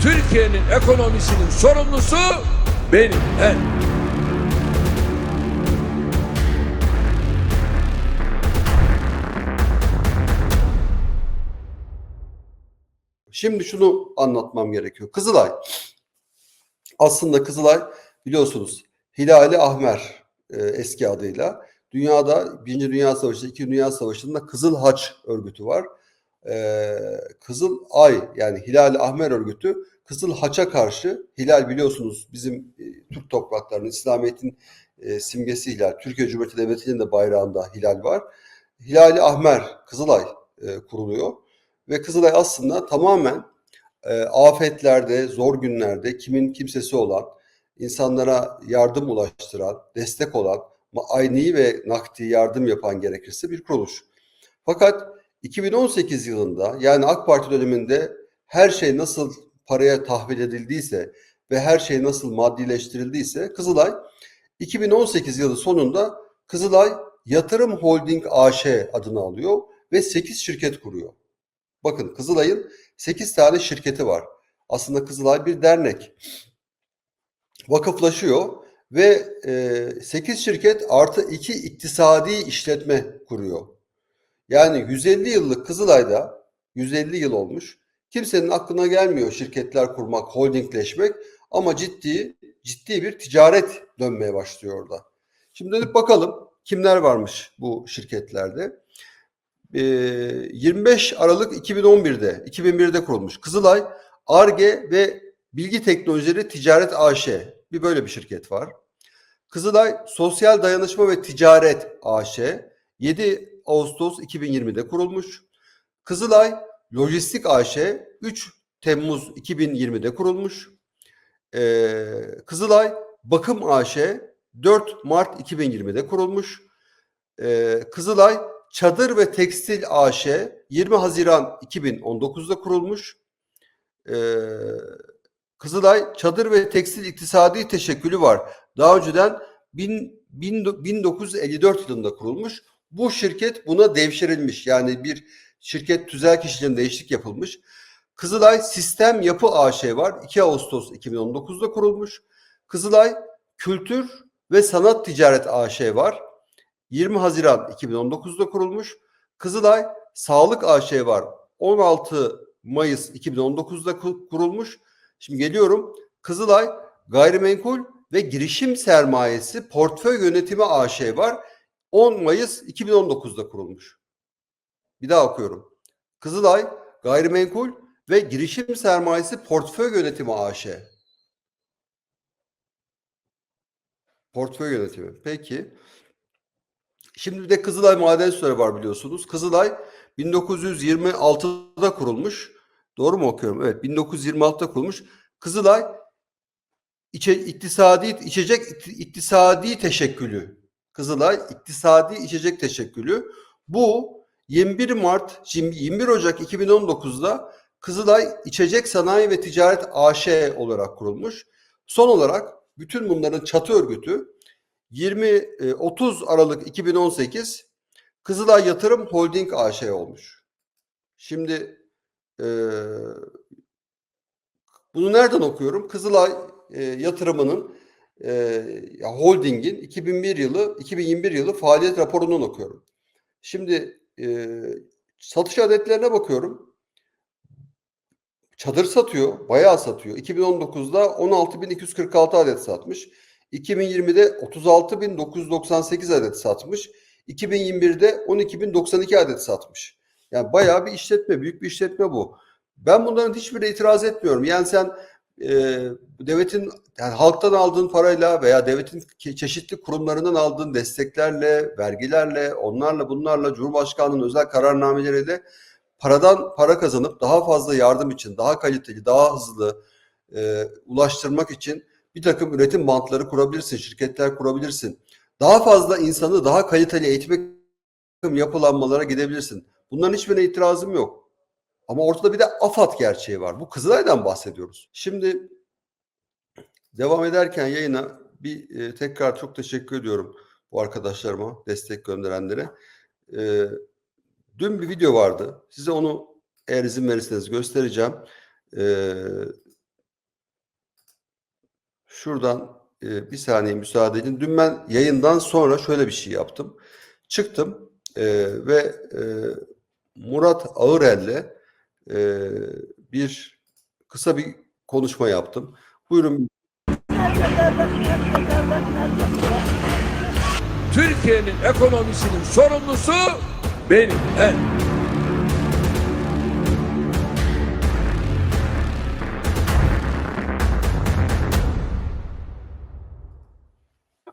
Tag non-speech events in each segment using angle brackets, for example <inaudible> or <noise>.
Türkiye'nin ekonomisinin sorumlusu benim. Ben. Şimdi şunu anlatmam gerekiyor. Kızılay. Aslında Kızılay biliyorsunuz Hilali Ahmer e, eski adıyla. Dünyada Birinci Dünya Savaşı, İkinci Dünya Savaşı'nda Kızıl Haç örgütü var. E, Kızıl Ay yani Hilali Ahmer örgütü Kızıl Haç'a karşı Hilal biliyorsunuz bizim e, Türk topraklarının İslamiyet'in e, simgesi Hilal. Türkiye Cumhuriyeti Devleti'nin de bayrağında Hilal var. Hilali Ahmer Kızılay e, kuruluyor ve Kızılay aslında tamamen e, afetlerde, zor günlerde kimin kimsesi olan, insanlara yardım ulaştıran, destek olan, ayni ve nakdi yardım yapan gerekirse bir kuruluş. Fakat 2018 yılında yani AK Parti döneminde her şey nasıl paraya tahvil edildiyse ve her şey nasıl maddileştirildiyse Kızılay 2018 yılı sonunda Kızılay Yatırım Holding AŞ adını alıyor ve 8 şirket kuruyor. Bakın Kızılay'ın 8 tane şirketi var. Aslında Kızılay bir dernek. Vakıflaşıyor ve e, 8 şirket artı 2 iktisadi işletme kuruyor. Yani 150 yıllık Kızılay'da 150 yıl olmuş. Kimsenin aklına gelmiyor şirketler kurmak, holdingleşmek ama ciddi ciddi bir ticaret dönmeye başlıyor orada. Şimdi dönüp bakalım kimler varmış bu şirketlerde. Ee, 25 Aralık 2011'de 2001'de kurulmuş Kızılay Arge ve Bilgi Teknolojileri Ticaret AŞ bir böyle bir şirket var. Kızılay Sosyal Dayanışma ve Ticaret AŞ 7 Ağustos 2020'de kurulmuş. Kızılay Lojistik AŞ 3 Temmuz 2020'de kurulmuş. Ee, Kızılay Bakım AŞ 4 Mart 2020'de kurulmuş. Ee, Kızılay Çadır ve Tekstil AŞ 20 Haziran 2019'da kurulmuş. Ee, Kızılay Çadır ve Tekstil İktisadi Teşekkülü var. Daha önceden bin, bin- 1954 yılında kurulmuş. Bu şirket buna devşirilmiş. Yani bir şirket tüzel kişiliğinde değişiklik yapılmış. Kızılay Sistem Yapı AŞ var. 2 Ağustos 2019'da kurulmuş. Kızılay Kültür ve Sanat Ticaret AŞ var. 20 Haziran 2019'da kurulmuş. Kızılay Sağlık AŞ var. 16 Mayıs 2019'da ku- kurulmuş. Şimdi geliyorum. Kızılay Gayrimenkul ve Girişim Sermayesi Portföy Yönetimi AŞ var. 10 Mayıs 2019'da kurulmuş. Bir daha okuyorum. Kızılay Gayrimenkul ve Girişim Sermayesi Portföy Yönetimi AŞ. Portföy yönetimi. Peki. Şimdi de Kızılay Maden Suları var biliyorsunuz. Kızılay 1926'da kurulmuş. Doğru mu okuyorum? Evet, 1926'da kurulmuş. Kızılay içe, iktisadi içecek ikti- iktisadi teşekkülü. Kızılay İktisadi İçecek Teşekkülü. Bu 21 Mart, şimdi 21 Ocak 2019'da Kızılay İçecek Sanayi ve Ticaret AŞ olarak kurulmuş. Son olarak bütün bunların çatı örgütü 20 e, 30 Aralık 2018 Kızılay Yatırım Holding AŞ olmuş. Şimdi e, bunu nereden okuyorum? Kızılay e, yatırımının e, holdingin 2001 yılı 2021 yılı faaliyet raporundan okuyorum. Şimdi e, satış adetlerine bakıyorum. Çadır satıyor, bayağı satıyor. 2019'da 16.246 adet satmış. 2020'de 36.998 adet satmış. 2021'de 12.092 adet satmış. Yani bayağı bir işletme, büyük bir işletme bu. Ben bunların hiçbirine itiraz etmiyorum. Yani sen e, devletin yani halktan aldığın parayla veya devletin çeşitli kurumlarından aldığın desteklerle, vergilerle, onlarla bunlarla Cumhurbaşkanlığının özel kararnameleriyle paradan para kazanıp daha fazla yardım için, daha kaliteli, daha hızlı e, ulaştırmak için bir takım üretim bantları kurabilirsin, şirketler kurabilirsin. Daha fazla insanı daha kaliteli eğitmek yapılanmalara gidebilirsin. Bunların hiçbirine itirazım yok. Ama ortada bir de AFAD gerçeği var. Bu Kızılay'dan bahsediyoruz. Şimdi devam ederken yayına bir e, tekrar çok teşekkür ediyorum bu arkadaşlarıma, destek gönderenlere. E, dün bir video vardı. Size onu eğer izin verirseniz göstereceğim. Ee, şuradan e, bir saniye müsaade edin. Dün ben yayından sonra şöyle bir şey yaptım. Çıktım e, ve e, Murat Ağırel'le e, bir kısa bir konuşma yaptım. Buyurun Türkiye'nin ekonomisinin sorumlusu benim. Ben.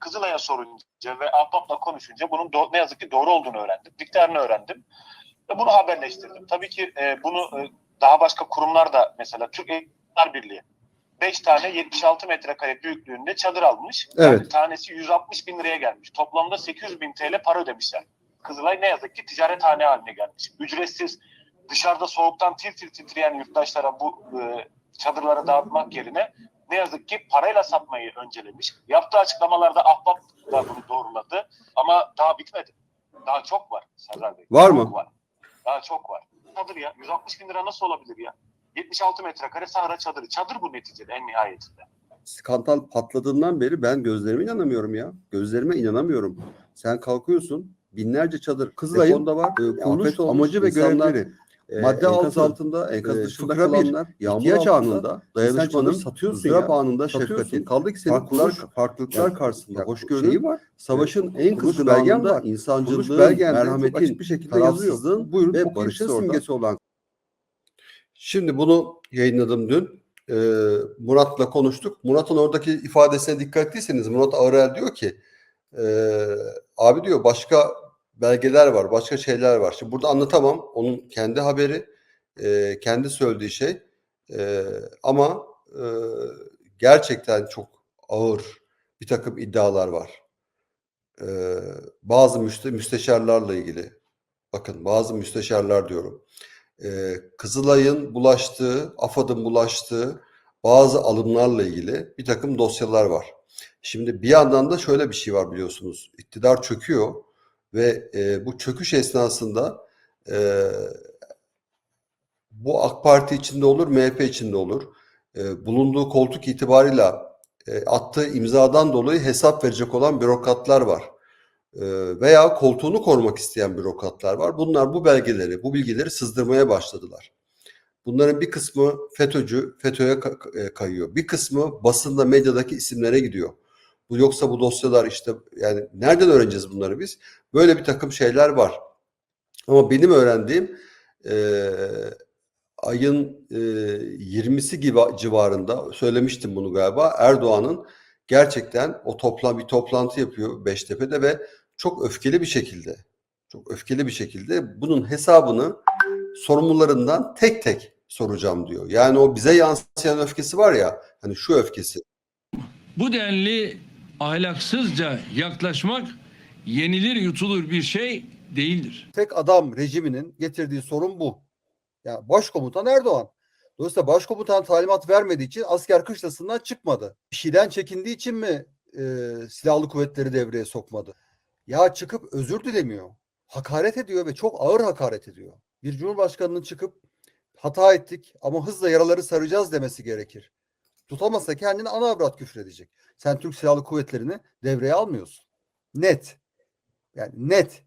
Kızılay'a sorunca ve Ahbap'la konuşunca bunun ne yazık ki doğru olduğunu öğrendim. Miktarını öğrendim. Bunu haberleştirdim. Tabii ki e, bunu e, daha başka kurumlar da mesela Türk Evliler Birliği 5 tane 76 metrekare büyüklüğünde çadır almış. Evet. Yani tanesi 160 bin liraya gelmiş. Toplamda 800 bin TL para ödemişler. Kızılay ne yazık ki ticarethane haline gelmiş. Ücretsiz dışarıda soğuktan tir tir titreyen yurttaşlara bu e, çadırları dağıtmak yerine ne yazık ki parayla satmayı öncelemiş. Yaptığı açıklamalarda Ahbap da bunu doğruladı. Ama daha bitmedi. Daha çok var Serdar Bey. Var Çok mı? Var. Daha çok var. Çadır ya. 160 bin lira nasıl olabilir ya? 76 metrekare Sahra çadırı. Çadır bu neticede en nihayetinde. skandal patladığından beri ben gözlerime inanamıyorum ya. Gözlerime inanamıyorum. Sen kalkıyorsun binlerce çadır Kızılay'ın Deponda var. e, Kuruluş amacı ve görevleri. E, Madde enkaz altı, altında, enkaz e, dışında kalanlar, ihtiyaç anında dayanışmanın, satıyorsun ya. anında şefkatin, Kaldı ki senin farklılar, kuruluş- farklılıklar Ya, karşısında şeyi var. savaşın en kuruluş kızgın anında var. İnsancılığın, merhametin, bir şekilde tarafsızlığın Buyurun ve barışın simgesi olan. Şimdi bunu yayınladım dün. Ee, Murat'la konuştuk. Murat'ın oradaki ifadesine dikkat ettiyseniz Murat Ağrel diyor ki e, abi diyor başka belgeler var, başka şeyler var. Şimdi burada anlatamam. Onun kendi haberi, e, kendi söylediği şey. E, ama e, gerçekten çok ağır bir takım iddialar var. E, bazı müste, müsteşarlarla ilgili. Bakın bazı müsteşarlar diyorum. E, Kızılay'ın bulaştığı, AFAD'ın bulaştığı bazı alımlarla ilgili bir takım dosyalar var. Şimdi bir yandan da şöyle bir şey var biliyorsunuz. İktidar çöküyor ve e, bu çöküş esnasında e, bu AK Parti içinde olur, MHP içinde olur. E, bulunduğu koltuk itibarıyla e, attığı imzadan dolayı hesap verecek olan bürokratlar var. E, veya koltuğunu korumak isteyen bürokratlar var. Bunlar bu belgeleri, bu bilgileri sızdırmaya başladılar. Bunların bir kısmı FETÖ'cü, FETÖ'ye e, kayıyor. Bir kısmı basında, medyadaki isimlere gidiyor. Bu yoksa bu dosyalar işte yani nereden öğreneceğiz bunları biz? Böyle bir takım şeyler var. Ama benim öğrendiğim e, ayın e, 20'si gibi civarında söylemiştim bunu galiba. Erdoğan'ın gerçekten o toplam bir toplantı yapıyor Beştepe'de ve çok öfkeli bir şekilde çok öfkeli bir şekilde bunun hesabını sorumlularından tek tek soracağım diyor. Yani o bize yansıyan öfkesi var ya hani şu öfkesi. Bu denli ahlaksızca yaklaşmak yenilir yutulur bir şey değildir. Tek adam rejiminin getirdiği sorun bu. Yani başkomutan Erdoğan. Dolayısıyla başkomutan talimat vermediği için asker kışlasından çıkmadı. Bir şeyden çekindiği için mi e, silahlı kuvvetleri devreye sokmadı? Ya çıkıp özür dilemiyor. Hakaret ediyor ve çok ağır hakaret ediyor. Bir cumhurbaşkanının çıkıp hata ettik ama hızla yaraları saracağız demesi gerekir. Tutamazsa kendini ana avrat küfredecek. Sen Türk Silahlı Kuvvetleri'ni devreye almıyorsun. Net. Yani net.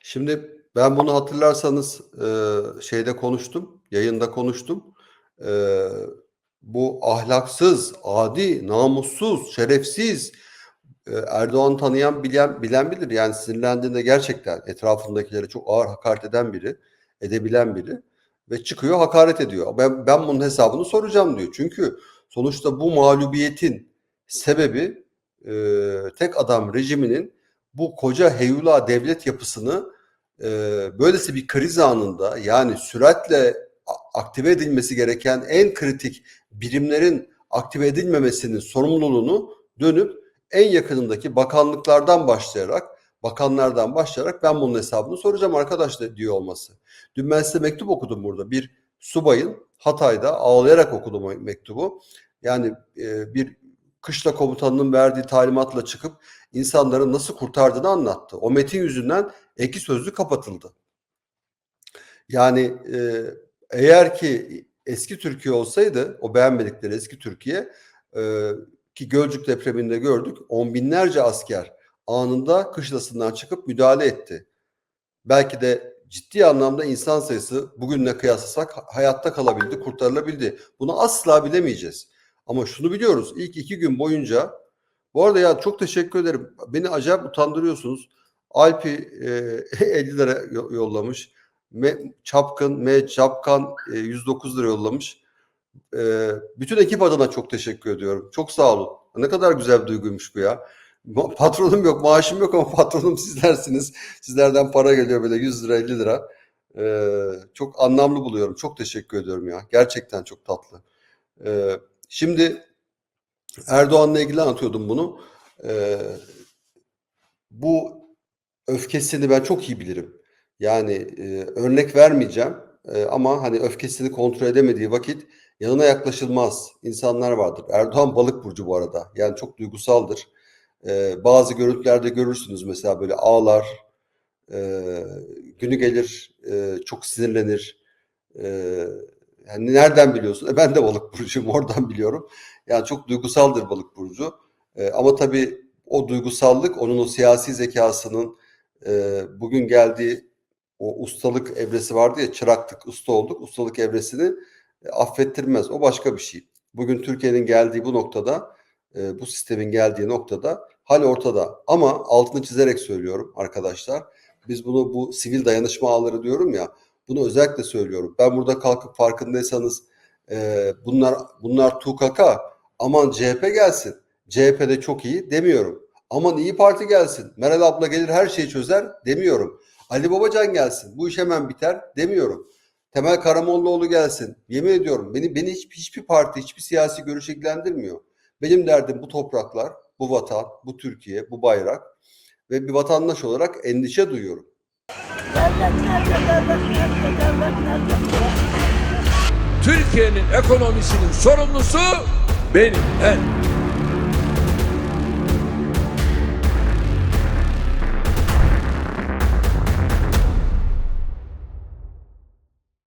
Şimdi ben bunu hatırlarsanız e, şeyde konuştum, yayında konuştum. E, bu ahlaksız, adi, namussuz, şerefsiz e, Erdoğan tanıyan bilen bilen bilir. Yani sinirlendiğinde gerçekten etrafındakileri çok ağır hakaret eden biri, edebilen biri ve çıkıyor hakaret ediyor. Ben ben bunun hesabını soracağım diyor. Çünkü sonuçta bu mağlubiyetin sebebi e, tek adam rejiminin bu koca heyula devlet yapısını e, böylesi bir kriz anında yani süratle aktive edilmesi gereken en kritik birimlerin aktive edilmemesinin sorumluluğunu dönüp en yakınındaki bakanlıklardan başlayarak bakanlardan başlayarak ben bunun hesabını soracağım arkadaşlar diyor olması. Dün ben size mektup okudum burada. Bir subayın Hatay'da ağlayarak okudum mektubu. Yani e, bir kışla komutanının verdiği talimatla çıkıp insanları nasıl kurtardığını anlattı. O metin yüzünden eki sözlü kapatıldı. Yani e, eğer ki eski Türkiye olsaydı, o beğenmedikleri eski Türkiye e, ki Gölcük depreminde gördük, on binlerce asker anında kışlasından çıkıp müdahale etti. Belki de ciddi anlamda insan sayısı bugünle kıyaslasak hayatta kalabildi, kurtarılabildi. Bunu asla bilemeyeceğiz. Ama şunu biliyoruz, ilk iki gün boyunca, bu arada ya çok teşekkür ederim. Beni acayip utandırıyorsunuz. Alpi e, <laughs> 50 lira yo- yollamış. Me, Çapkın, M. Çapkan e, 109 lira yollamış. E, bütün ekip adına çok teşekkür ediyorum. Çok sağ olun. Ne kadar güzel bir duyguymuş bu ya. Patronum yok, maaşım yok ama <laughs> patronum sizlersiniz. Sizlerden para geliyor böyle 100 lira, 50 lira. Ee, çok anlamlı buluyorum. Çok teşekkür ediyorum ya. Gerçekten çok tatlı. Ee, şimdi Erdoğan'la ilgili anlatıyordum bunu. Ee, bu öfkesini ben çok iyi bilirim. Yani e, örnek vermeyeceğim E, ama hani öfkesini kontrol edemediği vakit yanına yaklaşılmaz insanlar vardır. Erdoğan balık burcu bu arada. Yani çok duygusaldır. Ee, bazı görüntülerde görürsünüz mesela böyle ağlar, e, günü gelir e, çok sinirlenir. E, yani nereden biliyorsun? E, ben de balık burcuyum <laughs> oradan biliyorum. Yani çok duygusaldır balık burcu. E, ama tabii o duygusallık onun o siyasi zekasının e, bugün geldiği o ustalık evresi vardı ya çıraktık usta olduk ustalık evresini e, affettirmez. O başka bir şey. Bugün Türkiye'nin geldiği bu noktada e, bu sistemin geldiği noktada hal ortada. Ama altını çizerek söylüyorum arkadaşlar. Biz bunu bu sivil dayanışma ağları diyorum ya. Bunu özellikle söylüyorum. Ben burada kalkıp farkındaysanız e, bunlar bunlar TUKK aman CHP gelsin. CHP'de çok iyi demiyorum. Aman İyi Parti gelsin. Meral abla gelir her şeyi çözer demiyorum. Ali Babacan gelsin. Bu iş hemen biter demiyorum. Temel Karamollaoğlu gelsin. Yemin ediyorum beni beni hiç, hiçbir parti, hiçbir siyasi görüş ilgilendirmiyor. Benim derdim bu topraklar, bu vatan, bu Türkiye, bu bayrak ve bir vatandaş olarak endişe duyuyorum. Türkiye'nin ekonomisinin sorumlusu benim ben.